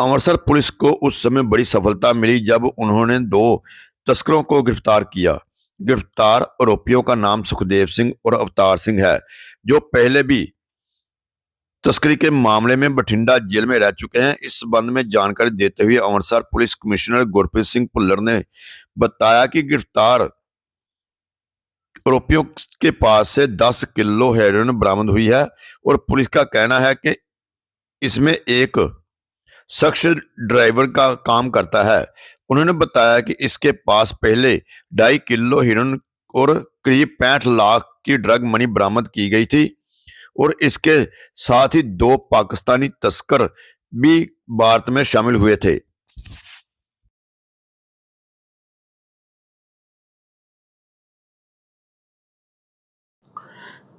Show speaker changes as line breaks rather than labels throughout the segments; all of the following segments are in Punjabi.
अमृतसर पुलिस को उस समय बड़ी सफलता मिली जब उन्होंने दो तस्करों को गिरफ़्तार किया। गिरफ़्तार आरोपियों का नाम सुखदेव सिंह और अवतार सिंह है, जो पहले भी तस्करी के मामले में बठिंडा जेल में रह चुके हैं। इस संबंध में जानकारी देते हुए अमृतसर पुलिस कमिश्नर गुरप्रीत सिंह भुल्लर ने बताया कि गिरफ़्तार आरोपियों के पास से 10 किलो हेरोइन बरामद हुई है और पुलिस का कहना है कि इसमें एक शख्स ड्राइवर का काम करता है। उन्होंने बताया कि इसके पास पहले ढाई किलो हिरन और करीब पैंठ लाख की ड्रग मनी बरामद की गई थी और इसके साथ ही दो पाकिस्तानी तस्कर भी भारत में शामिल हुए थे।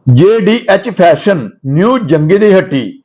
D H fashion, new Jangi दी हट्टी।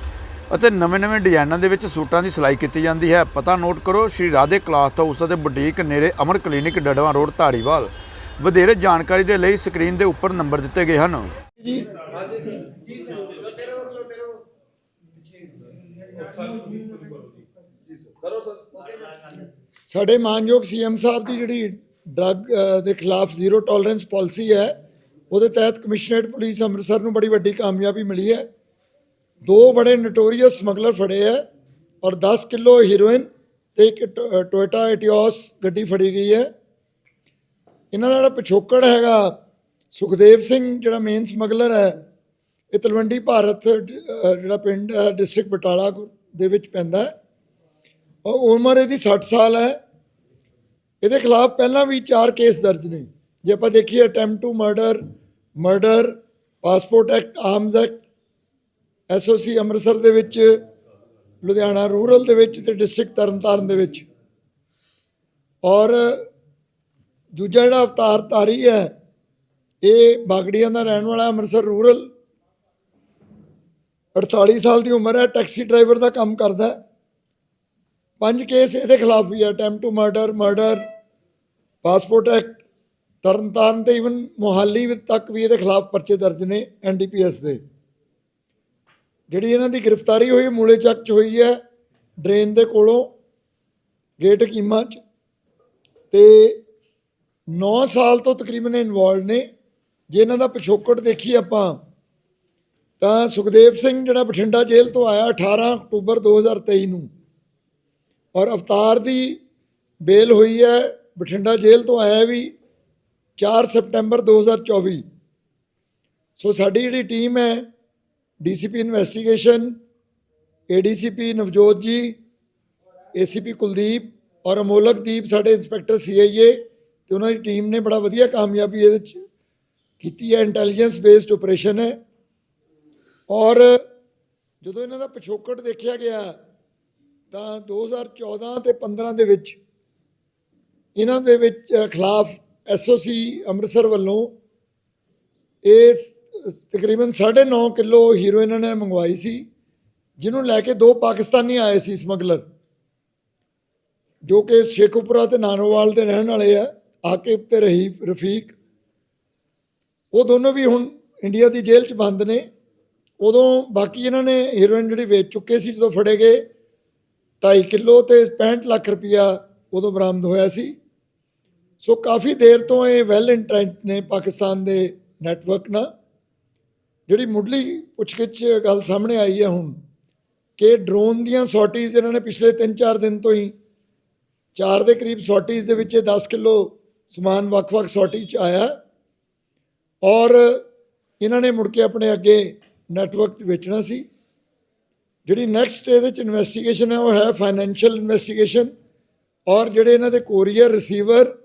ਅਤੇ ਨਵੇਂ-ਨਵੇਂ ਡਿਜ਼ਾਈਨਾਂ ਦੇ ਵਿੱਚ ਸੂਟਾਂ ਦੀ ਸਿਲਾਈ ਕੀਤੀ ਜਾਂਦੀ ਹੈ। ਪਤਾ ਨੋਟ ਕਰੋ, ਸ਼੍ਰੀ ਰਾਧੇ ਕਲਾਥ ਹਾਊਸ ਅਤੇ ਬੁਟੀਕ ਨੇੜੇ ਅਮਰ ਕਲੀਨਿਕ ਡੜਵਾ ਰੋਡ, ਧਾਰੀਵਾਲ। ਵਧੇਰੇ ਜਾਣਕਾਰੀ ਦੇ ਲਈ ਸਕਰੀਨ ਦੇ ਉੱਪਰ ਨੰਬਰ ਦਿੱਤੇ ਗਏ ਹਨ।
ਸਾਡੇ ਮਾਨਯੋਗ ਸੀਐਮ ਸਾਹਿਬ ਦੀ ਜਿਹੜੀ ਡਰੱਗ ਦੇ ਖਿਲਾਫ ਜ਼ੀਰੋ ਟੋਲਰੈਂਸ ਪਾਲਿਸੀ ਹੈ, ਉਹਦੇ ਤਹਿਤ ਕਮਿਸ਼ਨਰੇਟ ਪੁਲਿਸ ਅੰਮ੍ਰਿਤਸਰ ਨੂੰ ਬੜੀ ਵੱਡੀ ਕਾਮਯਾਬੀ ਮਿਲੀ ਹੈ। ਦੋ ਬੜੇ ਨਟੋਰੀਅਸ ਸਮਗਲਰ ਫੜੇ ਹੈ ਔਰ 10 ਕਿਲੋ ਹੀਰੋਇਨ ਤੇ ਇੱਕ ਟੋ- ਟੋਇਟਾ ਐਟੀਓਸ ਗੱਡੀ ਫੜੀ ਗਈ ਹੈ। ਇਹਨਾਂ ਦਾ ਜਿਹੜਾ ਪਿਛੋਕੜ ਹੈਗਾ, ਸੁਖਦੇਵ ਸਿੰਘ ਜਿਹੜਾ ਮੇਨ ਸਮਗਲਰ ਹੈ, ਇਹ ਤਲਵੰਡੀ ਭਾਰਤ ਜਿਹੜਾ ਪਿੰਡ ਹੈ ਡਿਸਟ੍ਰਿਕਟ ਬਟਾਲਾ ਦੇ ਵਿੱਚ ਪੈਂਦਾ ਹੈ। ਔਰ ਉਮਰ ਇਹਦੀ 60 ਸਾਲ ਹੈ। ਇਹਦੇ ਖਿਲਾਫ ਪਹਿਲਾਂ ਵੀ ਚਾਰ ਕੇਸ ਦਰਜ ਨੇ। ਜੇ ਆਪਾਂ ਦੇਖੀਏ attempt to murder murder passport act arms act SOC Amritsar ਦੇ ਵਿੱਚ, ਲੁਧਿਆਣਾ ਰੂਰਲ ਦੇ ਵਿੱਚ ਤੇ ਡਿਸਟ੍ਰਿਕਟ ਤਰਨਤਾਰਨ ਦੇ ਵਿੱਚ। ਔਰ ਦੂਜਾ ਜਿਹੜਾ ਅਵਤਾਰ ਧਾਰੀ ਹੈ, ਇਹ ਬਾਗੜੀਆਂ ਦਾ ਰਹਿਣ ਵਾਲਾ ਅੰਮ੍ਰਿਤਸਰ ਰੂਰਲ। 48 ਸਾਲ ਦੀ ਉਮਰ ਹੈ, ਟੈਕਸੀ ਡਰਾਈਵਰ ਦਾ ਕੰਮ ਕਰਦਾ ਹੈ। ਪੰਜ ਕੇਸ ਇਹਦੇ ਖਿਲਾਫ ਵੀ ਹੈ, attempt to murder murder, passport act, Tarn Taran ਤੇ ਇਵਨ ਮੋਹਾਲੀ ਤੱਕ ਵੀ ਇਹਦੇ ਖਿਲਾਫ ਪਰਚੇ ਦਰਜ ਨੇ ਐਨਡੀਪੀਐਸ ਦੇ। ਜਿਹੜੀ ਇਹਨਾਂ ਦੀ ਗ੍ਰਿਫਤਾਰੀ ਹੋਈ, ਮੂਲੇ ਚੱਕ ਚ ਹੋਈ ਹੈ, ਡਰੇਨ ਦੇ ਕੋਲੋਂ, ਗੇਟ ਕੀਮਾ ਚ। ਤੇ 9 ਸਾਲ ਤੋਂ ਤਕਰੀਬਨ ਇਨਵੋਲਡ ਨੇ। ਜੇ ਇਹਨਾਂ ਦਾ ਪਿਛੋਕੜ ਦੇਖੀ ਆਪਾਂ, ਤਾਂ ਸੁਖਦੇਵ ਸਿੰਘ ਜਿਹੜਾ ਬਠਿੰਡਾ ਜੇਲ੍ਹ ਤੋਂ ਆਇਆ 18 ਅਕਤੂਬਰ 2023 ਨੂੰ, ਔਰ ਅਵਤਾਰ ਦੀ ਬੇਲ ਹੋਈ ਹੈ, ਬਠਿੰਡਾ ਜੇਲ੍ਹ ਤੋਂ ਆਇਆ ਵੀ 4 ਸਤੰਬਰ 2024 ਸੋ ਸਾਡੀ ਜਿਹੜੀ ਟੀਮ ਹੈ ਡੀਸੀਪੀ ਇਨਵੈਸਟੀਗੇਸ਼ਨ ਏਡੀਸੀਪੀ ਨਵਜੋਤ ਜੀ ਏਸੀਪੀ ਕੁਲਦੀਪ ਔਰ ਅਮੋਲਕਦੀਪ ਸਾਡੇ ਇੰਸਪੈਕਟਰ ਸੀਆਈਏ ਤੇ ਉਹਨਾਂ ਦੀ ਟੀਮ ਨੇ ਬੜਾ ਵਧੀਆ ਕਾਮਯਾਬੀ ਇਹਦੇ ਚ ਕੀਤੀ ਹੈ। ਇੰਟੈਲੀਜੈਂਸ ਬੇਸਡ ਆਪਰੇਸ਼ਨ ਹੈ। ਔਰ ਜਦੋਂ ਇਹਨਾਂ ਦਾ ਪਿਛੋਕੜ ਦੇਖਿਆ ਗਿਆ ਤਾਂ 2014 ਤੇ 15 ਦੇ ਵਿੱਚ ਇਹਨਾਂ ਦੇ ਵਿੱਚ ਅ, ਖਿਲਾਫ ਐਸਓਸੀ ਅੰਮ੍ਰਿਤਸਰ ਵੱਲੋਂ ਇਸ ਤਕਰੀਬਨ 9.5 ਕਿਲੋ ਹੀਰੋਇਨ ਇਹਨਾਂ ਨੇ ਮੰਗਵਾਈ ਸੀ, ਜਿਹਨੂੰ ਲੈ ਕੇ ਦੋ ਪਾਕਿਸਤਾਨੀ ਆਏ ਸੀ ਸਮਗਲਰ, ਜੋ ਕਿ ਸ਼ੇਖੂਪੁਰਾ ਤੇ ਨਾਨੋਵਾਲ ਦੇ ਰਹਿਣ ਵਾਲੇ ਆ, ਆਕਿਬ ਤੇ ਰਹੀਫ, ਰਫੀਕ। ਉਹ ਦੋਨੋਂ ਵੀ ਹੁਣ ਇੰਡੀਆ ਦੀ ਜੇਲ੍ਹ 'ਚ ਬੰਦ ਨੇ। ਉਦੋਂ ਬਾਕੀ ਇਹਨਾਂ ਨੇ ਹੀਰੋਇਨ ਜਿਹੜੀ ਵੇਚ ਚੁੱਕੇ ਸੀ, ਜਦੋਂ ਫੜੇ ਗਏ 2.5 ਕਿਲੋ ਤੇ 65 ਲੱਖ ਰੁਪਇਆ ਉਦੋਂ ਬਰਾਮਦ ਹੋਇਆ ਸੀ। ਸੋ ਕਾਫੀ ਦੇਰ ਤੋਂ ਇਹ ਵੈਲ ਇੰਟਰੈਂਟ ਨੇ ਪਾਕਿਸਤਾਨ ਦੇ ਨੈਟਵਰਕ ਨਾਲ। ਜਿਹੜੀ ਮੁੱਢਲੀ ਪੁੱਛਗਿੱਛ ਗੱਲ ਸਾਹਮਣੇ ਆਈ ਹੈ ਹੁਣ, ਕਿ ਡਰੋਨ ਦੀਆਂ ਸੌਟੀਜ਼ ਇਹਨਾਂ ਨੇ ਪਿਛਲੇ 3-4 ਦਿਨ ਤੋਂ ਹੀ, ਚਾਰ ਦੇ ਕਰੀਬ ਸੌਟੀਜ਼ ਦੇ ਵਿੱਚ ਇਹ 10 ਕਿਲੋ ਸਮਾਨ ਵੱਖ-ਵੱਖ ਸੌਟੀ 'ਚ ਆਇਆ। ਔਰ ਇਹਨਾਂ ਨੇ ਮੁੜ ਕੇ ਆਪਣੇ ਅੱਗੇ ਨੈਟਵਰਕ 'ਚ ਵੇਚਣਾ ਸੀ। ਜਿਹੜੀ ਨੈਕਸਟ ਇਹਦੇ 'ਚ ਇਨਵੈਸਟੀਗੇਸ਼ਨ ਹੈ, ਉਹ ਹੈ ਫਾਈਨੈਂਸ਼ੀਅਲ ਇਨਵੈਸਟੀਗੇਸ਼ਨ ਔਰ ਜਿਹੜੇ ਇਹਨਾਂ ਦੇ ਕੋਰੀਅਰ ਰਿਸੀਵਰ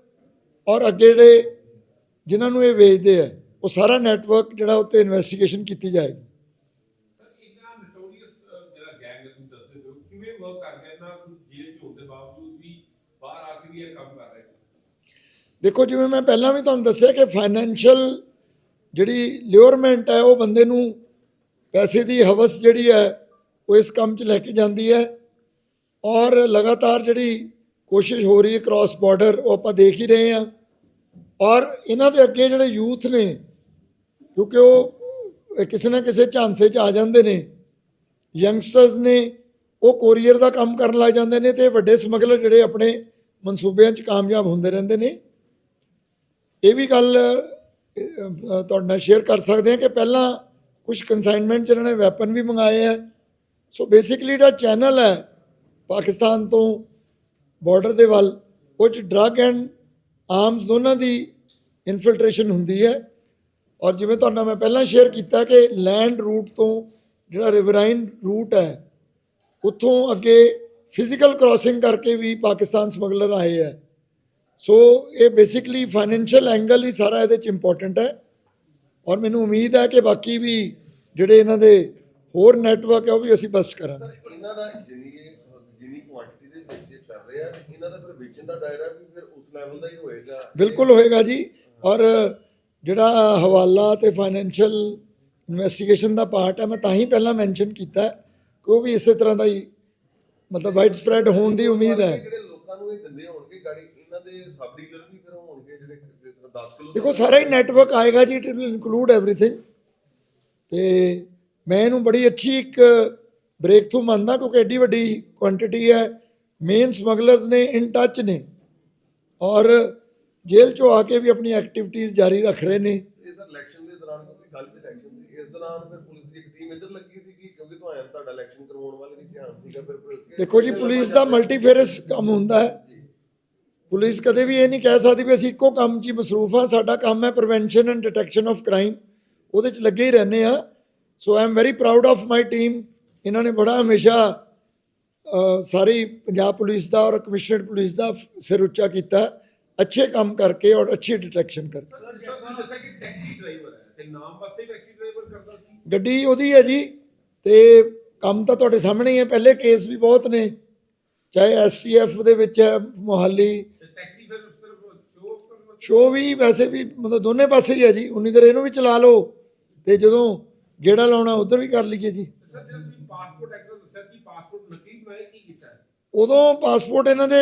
ਔਰ ਅੱਗੇ ਜਿਹੜੇ ਜਿਨ੍ਹਾਂ ਨੂੰ ਇਹ ਵੇਚਦੇ ਆ ਉਹ ਸਾਰਾ ਨੈਟਵਰਕ ਜਿਹੜਾ ਉੱਤੇ ਇਨਵੈਸਟੀਗੇਸ਼ਨ ਕੀਤੀ ਜਾਏਗੀ। ਦੇਖੋ ਜਿਵੇਂ ਮੈਂ ਪਹਿਲਾਂ ਵੀ ਤੁਹਾਨੂੰ ਦੱਸਿਆ ਕਿ ਫਾਈਨੈਂਸ਼ੀਅਲ ਜਿਹੜੀ ਲਿਓਰਮੈਂਟ ਹੈ ਉਹ ਬੰਦੇ ਨੂੰ ਪੈਸੇ ਦੀ ਹਵਸ ਜਿਹੜੀ ਹੈ ਉਹ ਇਸ ਕੰਮ 'ਚ ਲੈ ਕੇ ਜਾਂਦੀ ਹੈ। ਔਰ ਲਗਾਤਾਰ ਜਿਹੜੀ ਕੋਸ਼ਿਸ਼ ਹੋ ਰਹੀ ਹੈ ਕ੍ਰਾਸ ਬਾਰਡਰ ਉਹ ਆਪਾਂ ਦੇਖ ਹੀ ਰਹੇ ਹਾਂ। ਔਰ ਇਹਨਾਂ ਦੇ ਅੱਗੇ ਜਿਹੜੇ ਯੂਥ ਨੇ ਕਿਉਂਕਿ ਉਹ ਕਿਸੇ ਨਾ ਕਿਸੇ ਝਾਂਸੇ 'ਚ ਆ ਜਾਂਦੇ ਨੇ। ਯੰਗਸਟਰਸ ਨੇ ਉਹ ਕੋਰੀਅਰ ਦਾ ਕੰਮ ਕਰਨ ਲੱਗ ਜਾਂਦੇ ਨੇ ਤੇ ਵੱਡੇ ਸਮਗਲਰ ਜਿਹੜੇ ਆਪਣੇ ਮਨਸੂਬਿਆਂ 'ਚ ਕਾਮਯਾਬ ਹੁੰਦੇ ਰਹਿੰਦੇ ਨੇ। ਇਹ ਵੀ ਗੱਲ ਤੁਹਾਡੇ ਨਾਲ ਸ਼ੇਅਰ ਕਰ ਸਕਦੇ ਹਾਂ ਕਿ ਪਹਿਲਾਂ ਕੁਝ ਕਨਸਾਈਨਮੈਂਟ 'ਚ ਇਹਨਾਂ ਨੇ ਵੈਪਨ ਵੀ ਮੰਗਾਏ ਹੈ। ਸੋ ਬੇਸਿਕਲੀ ਜਿਹੜਾ ਚੈਨਲ ਹੈ, ਪਾਕਿਸਤਾਨ ਤੋਂ ਬਾਰਡਰ ਦੇ ਵੱਲ, ਉਹ 'ਚ ਡਰੱਗ ਐਂਡ ਆਰਮਸ ਦੋਨਾਂ ਦੀ ਇਨਫਿਲਟ੍ਰੇਸ਼ਨ ਹੁੰਦੀ ਹੈ। ਔਰ ਜਿਵੇਂ ਤੁਹਾਡੇ ਨਾਲ ਮੈਂ ਪਹਿਲਾਂ ਸ਼ੇਅਰ ਕੀਤਾ ਕਿ ਲੈਂਡ ਰੂਟ ਤੋਂ ਜਿਹੜਾ ਰਿਵਰਾਈਨ ਰੂਟ ਹੈ ਉੱਥੋਂ ਅੱਗੇ ਫਿਜ਼ੀਕਲ ਕ੍ਰਾਸਿੰਗ ਕਰਕੇ ਵੀ ਪਾਕਿਸਤਾਨ ਸਮਗਲਰ ਆਏ ਹੈ। ਸੋ ਇਹ ਬੇਸਿਕਲੀ ਫਾਈਨੈਂਸ਼ੀਅਲ ਐਂਗਲ ਹੀ ਸਾਰਾ ਇਹਦੇ ਚ ਇੰਪੋਰਟੈਂਟ ਹੈ। ਔਰ ਮੈਨੂੰ ਉਮੀਦ ਹੈ ਕਿ ਬਾਕੀ ਵੀ ਜਿਹੜੇ ਇਹਨਾਂ ਦੇ ਹੋਰ ਨੈਟਵਰਕ ਹੈ ਉਹ ਵੀ ਅਸੀਂ ਬਸਟ ਕਰਾਂਗੇ।
ਸਰ ਇਹਨਾਂ ਦਾ ਜਿੰਨੀ ਜਿੰਨੀ ਕੁਆਂਟੀਟੀ ਦੇ ਵਿੱਚ ਇਹ ਕਰ ਰਹੇ ਆ ਇਹਨਾਂ ਦਾ ਫਿਰ ਵੇਚਣ ਦਾ ਦਾਇਰਾ ਵੀ ਫਿਰ ਉਸ ਲੈਵਲ ਦਾ ਹੀ ਹੋਏਗਾ।
ਬਿਲਕੁਲ ਹੋਏਗਾ ਜੀ। ਔਰ ਜਿਹੜਾ ਹਵਾਲਾ ਤੇ ਫਾਈਨੈਂਸ਼ੀਅਲ ਇਨਵੈਸਟੀਗੇਸ਼ਨ ਦਾ ਪਾਰਟ ਹੈ ਮੈਂ ਤਾਂ ਹੀ ਪਹਿਲਾਂ ਮੈਂਸ਼ਨ ਕੀਤਾ ਕਿ ਉਹ ਵੀ ਇਸੇ ਤਰ੍ਹਾਂ ਦਾ ਹੀ ਮਤਲਬ ਵਾਈਡ ਸਪਰੈਡ ਹੋਣ ਦੀ ਉਮੀਦ ਹੈ।
ਜਿਹੜੇ ਲੋਕਾਂ ਨੂੰ ਇਹ ਦਿੰਦੇ ਹੋਣਗੇ ਗਾੜੀ ਇਹਨਾਂ ਦੇ ਸਬ ਡੀਲਰ ਵੀ ਫਿਰ ਹੋਣਗੇ ਜਿਹੜੇ ਜਿਸ ਤਰ੍ਹਾਂ 10 ਕਿਲੋ
ਦੇਖੋ ਸਾਰਾ ਹੀ ਨੈਟਵਰਕ ਆਏਗਾ ਜੀ ਇਟ ਵਿਲ ਇਨਕਲੂਡ ਐਵਰੀਥਿੰਗ ਤੇ ਮੈਂ ਇਹਨੂੰ ਬੜੀ ਅੱਛੀ ਇੱਕ ਬ੍ਰੇਕ ਥਰੂ ਮੰਨਦਾ ਕਿਉਂਕਿ ਐਡੀ ਵੱਡੀ ਕੁਆਂਟੀਟੀ ਹੈ ਮੇਨ ਸਮਗਲਰਸ ਨੇ ਇਨ ਟੱਚ ਨੇ। ਔਰ ਜੇਲ੍ਹ ਚੋਂ ਆ ਕੇ ਵੀ ਆਪਣੀ ਐਕਟੀਵਿਟੀਜ਼ ਜਾਰੀ ਰੱਖ ਰਹੇ ਨੇ।
ਇਹ ਸਰ ਇਲੈਕਸ਼ਨ ਦੇ ਦੌਰਾਨ ਕਿਉਂਕਿ ਕੱਲ ਤੇ ਇਲੈਕਸ਼ਨ ਸੀ। ਇਸ ਦੌਰਾਨ ਫਿਰ ਪੁਲਿਸ ਦੀ ਇੱਕ ਟੀਮ ਇੱਧਰ ਲੱਗੀ ਸੀ ਕਿ ਕਿਉਂਕਿ ਤੁਹਾਡਾ ਤੁਹਾਡਾ ਇਲੈਕਸ਼ਨ ਕਰਵਾਉਣ ਵੱਲ ਵੀ ਧਿਆਨ ਸੀਗਾ ਫਿਰ ਫਿਰ
ਦੇਖੋ ਜੀ ਪੁਲਿਸ ਦਾ ਮਲਟੀਫੇਰਸ ਕੰਮ ਹੁੰਦਾ ਹੈ। ਪੁਲਿਸ ਕਦੇ ਵੀ ਇਹ ਨਹੀਂ ਕਹਿ ਸਕਦੀ ਵੀ ਅਸੀਂ ਇੱਕੋ ਕੰਮ 'ਚ ਹੀ ਮਸਰੂਫ ਆ ਸਾਡਾ ਕੰਮ ਹੈ prevention and detection of crime ਉਹਦੇ 'ਚ ਲੱਗੇ ਹੀ ਰਹਿੰਦੇ ਆ। So I am very proud of my team ਇਹਨਾਂ ਨੇ ਬੜਾ ਹਮੇਸ਼ਾ ਅ, ਸਾਰੀ ਪੰਜਾਬ ਪੁਲਿਸ ਦਾ ਔਰ ਕਮਿਸ਼ਨਰਡ ਪੁਲਿਸ ਦਾ ਸਿਰ ਉੱਚਾ ਕੀਤਾ। ਅੱਛੇ ਕੰਮ ਕਰਕੇ ਔਰ ਅੱਛੀ ਡਿਟੈਕਸ਼ਨ ਕਰਕੇ।
ਸਰ ਜਿਸ ਤਰ੍ਹਾਂ ਦੱਸਿਆ ਕਿ ਟੈਕਸੀ ਡਰਾਈਵਰ ਹੈ ਤੇ ਨਾਮ ਵਾਸਤੇ ਹੀ ਟੈਕਸੀ ਡਰਾਈਵਰ ਕਰਦਾ ਸੀ?
ਗੱਡੀ ਉਹਦੀ ਹੈ ਜੀ ਤੇ ਕੰਮ ਤਾਂ ਤੁਹਾਡੇ ਸਾਹਮਣੇ ਹੀ ਹੈ ਪਹਿਲੇ ਕੇਸ ਵੀ ਬਹੁਤ ਨੇ ਚਾਹੇ ਐਸਟੀਐਫ ਦੇ ਵਿੱਚ ਹੈ ਮੋਹਾਲੀ।
ਤੇ ਟੈਕਸੀ ਫਿਰ ਸਿਰਫ ਸ਼ੋਅ ਕਰਨ
ਸ਼ੋ ਵੀ ਵੈਸੇ ਵੀ ਮਤਲਬ ਦੋਨੇ ਪਾਸੇ ਹੀ ਹੈ ਜੀ ਉਨੀ ਦੇਰ ਇਹਨੂੰ ਵੀ ਚਲਾ ਲਓ ਤੇ ਜਦੋਂ ਗੇੜਾ ਲਾਉਣਾ ਉਧਰ ਵੀ ਕਰ ਲਈਏ ਜੀ।
ਸਰ ਤੁਸੀਂ ਪਾਸਪੋਰਟ ਐਕਟ ਦਾ ਦੱਸਿਆ ਕਿ ਪਾਸਪੋਰਟ ਨਕਲੀ ਬਣਾਇਆ ਕੀ ਕੀਤਾ ਹੈ
ਉਦੋਂ ਪਾਸਪੋਰਟ ਇਹਨਾਂ ਦੇ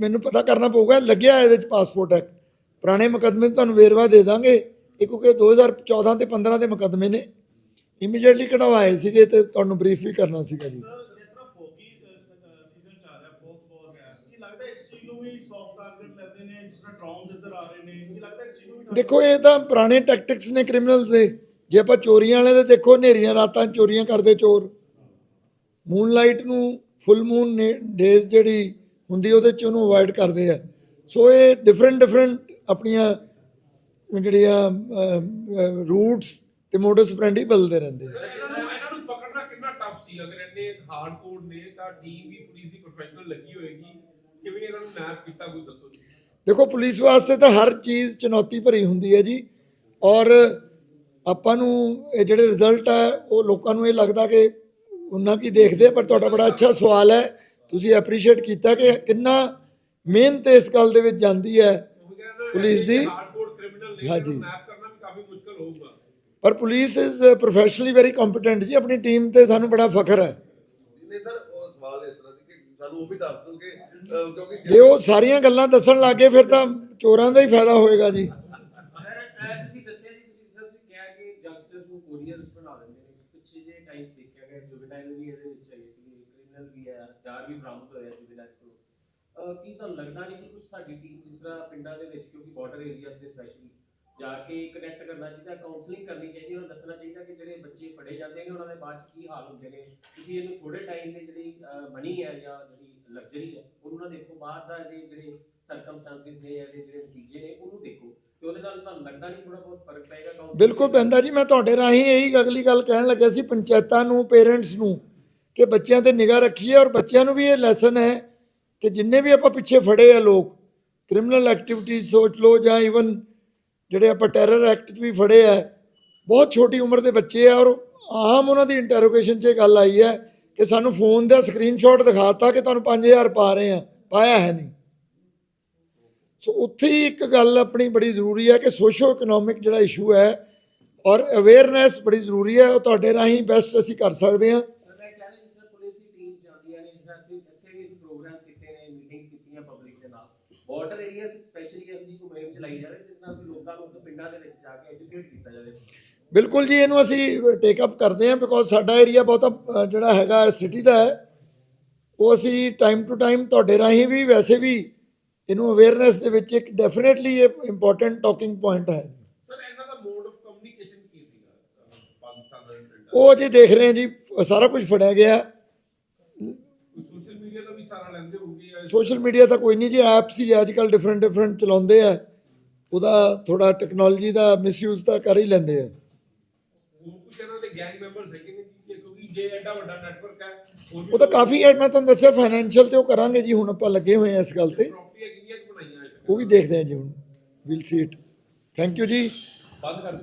ਮੈਨੂੰ ਪਤਾ ਕਰਨਾ ਪਊਗਾ ਲੱਗਿਆ ਇਹਦੇ ਚ ਪਾਸਪੋਰਟ ਐਕਟ ਪੁਰਾਣੇ ਮੁਕੱਦਮੇ 'ਚ ਤੁਹਾਨੂੰ ਵੇਰਵਾ ਦੇ ਦਾਂਗੇ। ਇਹ ਕਿਉਂਕਿ 2014 ਤੇ 15 ਦੇ ਮੁਕੱਦਮੇ ਨੇ। ਇਮੀਡੀਏਟਲੀ ਕਢਵਾਏ ਸੀਗੇ ਤੇ ਤੁਹਾਨੂੰ ਬਰੀਫ ਵੀ ਕਰਨਾ ਸੀਗਾ ਜੀ।
ਸਰ ਜਿਸ ਤਰ੍ਹਾਂ ਫੋਕੀ ਸੀਜ਼ਨ ਚੱਲ ਰਿਹਾ ਫੋਕ ਬੋਰ ਹੈ ਇਹ ਲੱਗਦਾ ਇਸ ਚੀਜ਼ ਨੂੰ ਵੀ ਸੌਫਟ ਟਾਰਗੇਟ ਲੈਂਦੇ ਨੇ? ਜਿਸ ਤਰ੍ਹਾਂ ਡਰੋਨਸ ਇੱਧਰ ਆ ਰਹੇ ਨੇ ਇਹ ਲੱਗਦਾ ਇਸ ਚੀਜ਼ ਨੂੰ ਵੀ
ਦੇਖੋ ਇਹ ਤਾਂ ਪੁਰਾਣੇ ਟੈਕਟਿਕਸ ਨੇ ਕ੍ਰਿਮੀਨਲਸ ਦੇ। ਜੇ ਆਪਾਂ ਚੋਰੀਆਂ ਵਾਲੇ ਦੇ ਦੇਖੋ ਹਨੇਰੀਆਂ ਰਾਤਾਂ 'ਚ ਚੋਰੀਆਂ ਕਰਦੇ ਚੋਰ। ਮੂਨਲਾਈਟ ਨੂੰ ਫੁੱਲ ਮੂਨ ਡੇਜ਼ ਜਿਹੜੀ ਹੁੰਦੀ ਉਹਦੇ 'ਚ ਉਹਨੂੰ ਅਵੋਇਡ ਕਰਦੇ ਆ। ਸੋ ਇਹ ਡਿਫਰੈਂਟ ਡਿਫਰੈਂਟ ਆਪਣੀਆਂ ਜਿਹੜੀਆਂ ਰੂਟਸ ਤੇ ਮੋਡਸ ਆਪਰੈਂਡੀ ਬਦਲਦੇ ਰਹਿੰਦੇ ਆ।
ਸਰ ਇਹਨਾਂ ਨੂੰ ਇਹਨਾਂ ਨੂੰ ਪਕੜਨਾ ਕਿੰਨਾ ਟਫ ਸੀ? ਅਗਰ ਇੰਨੇ ਹਾਰਡ ਕੋਡ ਨੇ ਤਾਂ ਟੀਮ ਵੀ ਪੁਲਿਸ ਦੀ ਪ੍ਰੋਫੈਸ਼ਨਲ ਲੱਗੀ ਹੋਏਗੀ। ਕਿਵੇਂ ਇਹਨਾਂ ਨੂੰ ਮੈਪ ਕੀਤਾ ਕੋਈ ਦੱਸੋ ਜੀ?
ਦੇਖੋ ਪੁਲਿਸ ਵਾਸਤੇ ਤਾਂ ਹਰ ਚੀਜ਼ ਚੁਣੌਤੀ ਭਰੀ ਹੁੰਦੀ ਹੈ ਜੀ। ਔਰ ਆਪਾਂ ਨੂੰ ਇਹ ਜਿਹੜੇ ਰਿਜ਼ਲਟ ਹੈ ਉਹ ਲੋਕਾਂ ਨੂੰ ਇਹ ਲੱਗਦਾ ਕਿ ਉਹਨਾਂ ਕੀ ਦੇਖਦੇ ਪਰ ਤੁਹਾਡਾ ਬੜਾ ਅੱਛਾ ਸਵਾਲ ਹੈ। ਤੁਸੀਂ ਐਪਰੀਸ਼ੀਏਟ ਕੀਤਾ ਕਿ ਕਿੰਨਾ ਮਿਹਨਤ ਇਸ ਗੱਲ ਦੇ ਵਿੱਚ ਜਾਂਦੀ ਹੈ ਪੁਲਿਸ ਦੀ- ਹਾਂਜੀ। ਪਰ police is professionally very competent ਜੀ ਆਪਣੀ ਟੀਮ ਤੇ ਸਾਨੂੰ ਬੜਾ ਫਖਰ ਹੈ।
ਨਹੀਂ ਸਰ ਉਹ ਸਵਾਲ ਇਸ ਤਰ੍ਹਾਂ ਸੀ ਕਿ ਸਾਨੂੰ ਉਹ ਵੀ ਦੱਸ ਦਿਓ ਕਿ ਅਹ, ਕਿਉਂਕਿ
ਜੇ ਉਹ ਸਾਰੀਆਂ ਗੱਲਾਂ ਦੱਸਣ ਲੱਗੇ ਫਿਰ ਤਾਂ ਚੋਰਾਂ ਦਾ ਹੀ ਫਾਇਦਾ ਹੋਏਗਾ ਜੀ
ਸਰ ਇਹ ਤੁਸੀਂ ਦੱਸਿਆ ਜੀ ਤੁਸੀਂ ਸਰ ਤੁਸੀਂ ਕਿਹਾ ਕਿ ਯੰਗਸਟਰਸ ਨੂੰ ਕੋਰੀਅਰਸ ਬਣਾ ਦਿੰਦੇ ਨੇ ਪਿੱਛੇ ਜੇ ਟਾਈਮ ਦੇਖਿਆ ਗਿਆ ਜੁਵਨਾਈਲ ਵੀ ਇਹਦੇ ਵਿੱਚ ਆਈ ਸੀ ਕ੍ਰਿਮੀਨਲ ਵੀ ਹੈ ਹਥਿਆਰ ਵੀ ਬਰਾਮਦ ਹੋਇਆ ਜੁਵਨਾਈਲ ਤੋਂ। ਅਹ ਕੀ ਤੁਹਾਨੂੰ ਲੱਗਦਾ ਨਹੀਂ ਕਿ ਕੁਝ ਸਾਡੀ ਟੀਮ ਜਿਸ ਤਰ੍ਹਾਂ ਪਿੰਡਾਂ ਦੇ ਵਿੱਚ ਕਿਉਂਕਿ ਬਾਰਡਰ ਏਰੀਆਜ਼ ਦੇ ਸਪੈਸ਼ਲੀ ਜਾ ਕੇ ਕਨੈਕਟ ਕਰਨਾ ਚਾਹੀਦਾ ਕਾਉਂਸਲਿੰਗ ਕਰਨੀ ਚਾਹੀਦੀ ਉਹਨਾਂ ਦੱਸਣਾ ਚਾਹੀਦਾ ਕਿ ਜਿਹੜੇ ਬੱਚੇ ਫੜੇ ਜਾਂਦੇ ਨੇ ਉਹਨਾਂ ਦੇ ਬਾਅਦ ਚ ਕੀ ਹਾਲ ਹੁੰਦੇ ਨੇ। ਤੁਸੀਂ ਇਹਨੂੰ ਥੋੜੇ ਟਾਈਮ ਦੇ ਜਿਹੜੀ ਮਨੀ ਹੈ ਜਾਂ ਜਿਹੜੀ ਲਗਜ਼ਰੀ ਹੈ ਉਹਨੂੰ ਨਾ ਦੇਖੋ ਬਾਅਦ ਦਾ ਇਹਦੇ ਜਿਹੜੇ ਸਰਕਮਸਟੈਂਸਿਸ ਨੇ ਇਹਦੇ ਜਿਹੜੇ ਨਤੀਜੇ ਨੇ ਉਹਨੂੰ ਦੇਖੋ। ਤੇ ਉਹਦੇ ਨਾਲ ਤੁਹਾਨੂੰ ਲੱਗਦਾ ਨਹੀਂ ਥੋੜਾ ਬਹੁਤ ਫ਼ਰਕ ਪਏਗਾ
ਬਿਲਕੁਲ ਪੈਂਦਾ ਜੀ ਮੈਂ ਤੁਹਾਡੇ ਰਾਹੀਂ ਇਹੀ ਅਗਲੀ ਗੱਲ ਕਹਿਣ ਲੱਗਿਆ ਸੀ ਪੰਚਾਇਤਾਂ ਨੂੰ ਪੇਰੈਂਟਸ ਨੂੰ। ਕਿ ਬੱਚਿਆਂ ਤੇ ਨਿਗਾਹ ਰੱਖੀਏ ਔਰ ਬੱਚਿਆਂ ਨੂੰ ਵੀ ਇਹ ਲੈਸਨ ਹੈ ਕਿ ਜਿੰਨੇ ਵੀ ਆਪਾਂ ਪਿੱਛੇ ਫੜੇ ਆ ਲੋਕ ਕ੍ਰਿਮੀਨਲ ਐਕਟੀਵਿਟੀਜ਼ ਸੋਚ ਲਓ ਜਾਂ ਈਵਨ ਜਿਹੜੇ ਆਪਾਂ ਟੈਰਰ ਐਕਟ 'ਚ ਵੀ ਫੜੇ ਆ, ਬਹੁਤ ਛੋਟੀ ਉਮਰ ਦੇ ਬੱਚੇ ਆ ਔਰ ਆਮ ਉਹਨਾਂ ਦੀ ਇੰਟਰੋਗੇਸ਼ਨ 'ਚ ਇਹ ਗੱਲ ਆਈ ਹੈ ਕਿ ਸਾਨੂੰ ਫੋਨ ਦਾ ਸਕਰੀਨਸ਼ਾਟ ਦਿਖਾਤਾ ਕਿ ਤੁਹਾਨੂੰ 5000 ਪਾ ਰਹੇ ਆ, ਪਾਇਆ ਹੈ ਨਹੀਂ। ਸੋ ਉੱਥੇ ਹੀ ਇੱਕ ਗੱਲ ਆਪਣੀ ਬੜੀ ਜ਼ਰੂਰੀ ਹੈ ਕਿ ਸੋਸ਼ੋ ਇਕਨੋਮਿਕ ਜਿਹੜਾ ਇਸ਼ੂ ਹੈ ਔਰ ਅਵੇਅਰਨੈਸ ਬੜੀ ਜ਼ਰੂਰੀ ਹੈ, ਉਹ ਤੁਹਾਡੇ ਰਾਹੀਂ ਬੈਸਟ ਅਸੀਂ ਕਰ ਸਕਦੇ ਹਾਂ
ਸਰ ਮੈਂ ਕਹਿ ਰਿਹਾ ਜਿਸ ਤਰ੍ਹਾਂ ਪੁਲਿਸ ਦੀ ਟੀਮ ਜਾਂਦੀਆਂ ਨੇ ਜਿਸ ਤਰ੍ਹਾਂ ਕਿ ਇੱਥੇ ਵੀ ਪ੍ਰੋਗਰਾਮ ਕੀਤੇ ਨੇ ਮੀਟਿੰਗ ਕੀਤੀਆਂ ਪਬਲਿਕ ਦੇ ਨਾਲ ਬਾਰਡਰ ਏਰੀਆ ਸਪੈਸ਼ਲੀ ਆਪਣੀ ਕੋਈ ਮੁਹਿੰਮ ਚਲਾਈ ਜਾ ਰਹੀ ਜਿਸ ਨਾਲ ਕਿ ਲੋਕਾਂ ਨੂੰ ਉੱਥੇ ਪਿੰਡਾਂ ਦੇ ਵਿੱਚ ਜਾ ਕੇ ਐਜੂਕੇਟ ਕੀਤਾ ਜਾਵੇ।
ਬਿਲਕੁਲ ਜੀ ਇਹਨੂੰ ਅਸੀਂ ਟੇਕ ਅਪ ਕਰਦੇ ਹਾਂ ਬਿਕੋਜ਼ ਸਾਡਾ ਏਰੀਆ ਬਹੁਤਾ ਜਿਹੜਾ ਹੈਗਾ ਸਿਟੀ ਦਾ ਹੈ। ਉਹ ਅਸੀਂ ਟਾਈਮ ਟੂ ਟਾਈਮ ਤੁਹਾਡੇ ਰਾਹੀਂ ਵੀ ਵੈਸੇ ਵੀ ਇਹਨੂੰ ਅਵੇਅਰਨੈਸ ਦੇ ਵਿੱਚ ਇੱਕ ਡੈਫੀਨਿਟਲੀ ਇਹ ਇੰਪੋਰਟੈਂਟ ਟਾਕਿੰਗ ਪੁਆਇੰਟ ਹੈ।
ਸਰ ਇਹਨਾਂ ਦਾ ਮੋਡ ਆਫ ਕਮਿਊਨੀਕੇਸ਼ਨ ਕੀ ਸੀਗਾ? ਅਹ, ਪਾਕਿਸਤਾਨ ਦਾ ਇੰਟਰਨੈਟ
ਉਹ ਜੇ ਦੇਖ ਰਹੇ ਹਾਂ ਜੀ ਸਾਰਾ ਕੁਝ ਫੜਿਆ ਗਿਆ।
ਸੋਸ਼ਲ ਮੀਡੀਆ ਦਾ ਵੀ ਸਾਰਾ ਲੈਂਦੇ ਹੋਊਗੇ
ਸੋਸ਼ਲ ਮੀਡੀਆ ਤਾਂ ਕੋਈ ਨਹੀਂ ਜੀ ਐਪਸ ਹੀ ਅੱਜ ਕੱਲ ਡਿਫਰੈਂਟ ਡਿਫਰੈਂਟ ਚਲਾਉਂਦੇ ਆ। ਉਹਦਾ ਥੋੜਾ ਟੈਕਨੋਲੋਜੀ ਦਾ ਮਿਸਯੂਜ਼ ਤਾਂ ਕਰ ਹੀ ਲੈਂਦੇ ਆ।
ਉਹ ਐਡਾ
ਤਾਂ ਕਾਫੀ ਹੈ ਮੈਂ ਤੁਹਾਨੂੰ ਦੱਸਿਆ ਫਾਈਨੈਂਸ਼ੀਅਲ ਤੇ ਉਹ ਕਰਾਂਗੇ ਜੀ ਹੁਣ ਆਪਾਂ ਲੱਗੇ ਹੋਏ ਆ ਇਸ ਗੱਲ ਤੇ। ਉਹ ਵੀ ਦੇਖਦੇ ਹਾਂ ਜੀ ਹੁਣ। Will see it thank you ਜੀ।
ਬੰਦ ਕਰ